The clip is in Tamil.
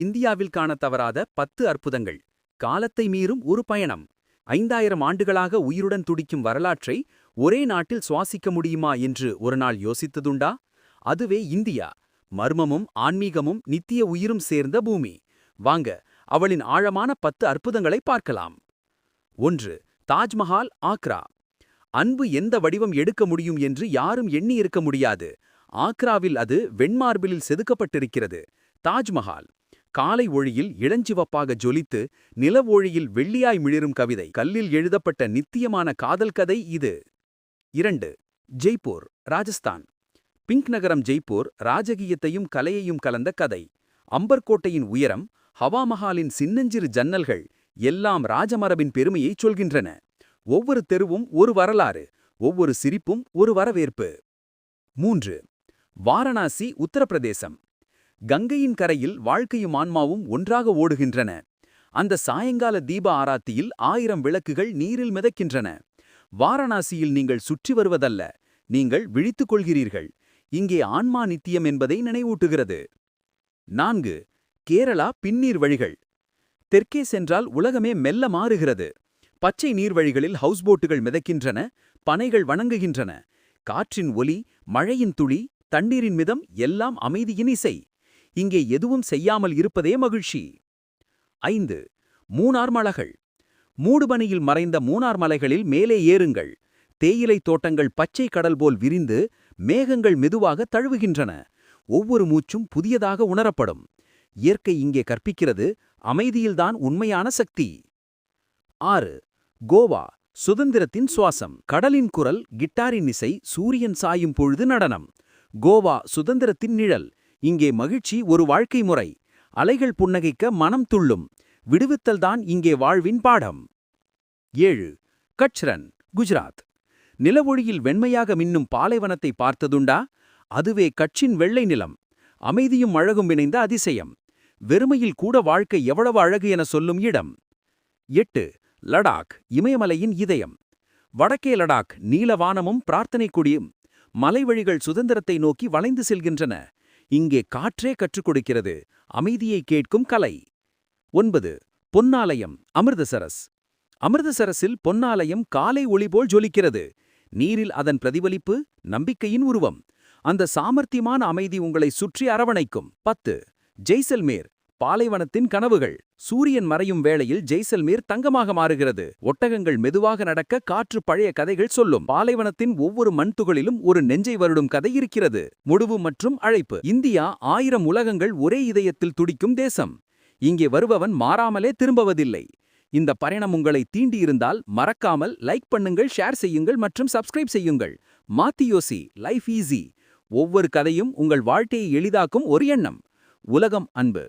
இந்தியாவில் காணத் தவறாத பத்து அற்புதங்கள். காலத்தை மீறும் ஒரு பயணம். ஐந்தாயிரம் ஆண்டுகளாக உயிருடன் துடிக்கும் வரலாற்றை ஒரே நாட்டில் சுவாசிக்க முடியுமா என்று ஒரு நாள் யோசித்ததுண்டா? அதுவே இந்தியா. மர்மமும் ஆன்மீகமும் நித்திய உயிரும் சேர்ந்த பூமி. வாங்க அவளின் ஆழமான பத்து அற்புதங்களை பார்க்கலாம். ஒன்று தாஜ்மஹால் ஆக்ரா. அன்பு எந்த வடிவம் எடுக்க முடியும் என்று யாரும் எண்ணி இருக்க முடியாது. ஆக்ராவில் அது வெண்மார்பிலில் செதுக்கப்பட்டிருக்கிறது. தாஜ்மஹால். காலை ஒளியில் இளஞ்சிவப்பாக ஜொலித்து நிலவொழியில் வெள்ளியாய் மிளிரும் கவிதை கல்லில் எழுதப்பட்ட நித்தியமான காதல் கதை இது. இரண்டு ஜெய்ப்பூர் ராஜஸ்தான். பிங்க் நகரம் ஜெய்ப்பூர் ராஜகீயத்தையும் கலையையும் கலந்த கதை. அம்பர்கோட்டையின் உயரம் ஹவாமஹாலின் சின்னஞ்சிறு ஜன்னல்கள் எல்லாம் ராஜமரபின் பெருமையைச் சொல்கின்றன. ஒவ்வொரு தெருவும் ஒரு வரலாறு ஒவ்வொரு சிரிப்பும் ஒரு வரவேற்பு. மூன்று வாரணாசி உத்தரப்பிரதேசம். கங்கையின் கரையில் வாழ்க்கையும் ஆன்மாவும் ஒன்றாக ஓடுகின்றன. அந்த சாயங்கால தீப ஆராத்தியில் ஆயிரம் விளக்குகள் நீரில் மிதக்கின்றன. வாரணாசியில் நீங்கள் சுற்றி வருவதல்ல நீங்கள் விழித்துக் கொள்கிறீர்கள். இங்கே ஆன்மா நித்தியம் என்பதை நினைவூட்டுகிறது. நான்கு கேரளா பின்னீர் வழிகள். தெற்கே சென்றால் உலகமே மெல்ல மாறுகிறது. பச்சை நீர்வழிகளில் ஹவுஸ்போட்டுகள் மிதக்கின்றன பனைகள் வணங்குகின்றன. காற்றின் ஒலி மழையின் துளி தண்ணீரின் மிதம் எல்லாம் அமைதியின் இசை. இங்கே எதுவும் செய்யாமல் இருப்பதே மகிழ்ச்சி. ஐந்து மூணார் மலகள். மூடுபனியில் மறைந்த மூணார் மலைகளில் மேலே ஏறுங்கள். தேயிலை தோட்டங்கள் பச்சை கடல் போல் விரிந்து மேகங்கள் மெதுவாக தழுவுகின்றன. ஒவ்வொரு மூச்சும் புதியதாக உணரப்படும். இயற்கை இங்கே கற்பிக்கிறது அமைதியில்தான் உண்மையான சக்தி. ஆறு கோவா சுதந்திரத்தின் சுவாசம். கடலின் குரல் கிட்டாரின் இசை சூரியன் சாயும் பொழுது நடனம். கோவா சுதந்திரத்தின் நிழல். இங்கே மகிழ்ச்சி ஒரு வாழ்க்கை முறை. அலைகள் புன்னகைக்க மனம் துள்ளும். விடுவித்தல்தான் இங்கே வாழ்வின் பாடம். ஏழு. கச்ரன் குஜராத். நிலவொழியில் வெண்மையாக மின்னும் பாலைவனத்தை பார்த்ததுண்டா? அதுவே கட்சின் வெள்ளை நிலம். அமைதியும் அழகும் இணைந்த அதிசயம். வெறுமையில் கூட வாழ்க்கை எவ்வளவு அழகு என சொல்லும் இடம்? எட்டு. லடாக் இமயமலையின் இதயம். வடக்கே லடாக் நீலவானமும் பிரார்த்தனை கொடியும். மலைவழிகள் சுதந்திரத்தை நோக்கி வளைந்து செல்கின்றன. இங்கே காற்றே கற்றுக் கொடுக்கிறது. அமைதியை கேட்கும் கலை. ஒன்பது பொன்னாலயம் அமிர்தசரஸ். அமிர்தசரஸில் பொன்னாலயம் காலை ஒளி போல் ஜொலிக்கிறது. நீரில் அதன் பிரதிபலிப்பு நம்பிக்கையின் உருவம். அந்த சாமர்த்தியமான அமைதி உங்களை சுற்றி அரவணைக்கும். பத்து ஜெய்சல்மேர் பாலைவனத்தின் கனவுகள். சூரியன் மறையும் வேளையில் ஜெய்சல்மீர் தங்கமாக மாறுகிறது. ஒட்டகங்கள் மெதுவாக நடக்க காற்று பழைய கதைகள் சொல்லும். பாலைவனத்தின் ஒவ்வொரு மண்துகளிலும் ஒரு நெஞ்சை வருடும் கதை இருக்கிறது. முடிவு மற்றும் அழைப்பு. இந்தியா ஆயிரம் உலகங்கள் ஒரே இதயத்தில் துடிக்கும் தேசம். இங்கே வருபவன் மாறாமலே திரும்பவதில்லை. இந்த பயணம் உங்களை தீண்டியிருந்தால் மறக்காமல் லைக் பண்ணுங்கள் ஷேர் செய்யுங்கள் மற்றும் சப்ஸ்கிரைப் செய்யுங்கள். மாத்தியோசி லைஃப் ஈஸி. ஒவ்வொரு கதையும் உங்கள் வாழ்க்கையை எளிதாக்கும் ஒரு எண்ணம். உலகம் அன்பு.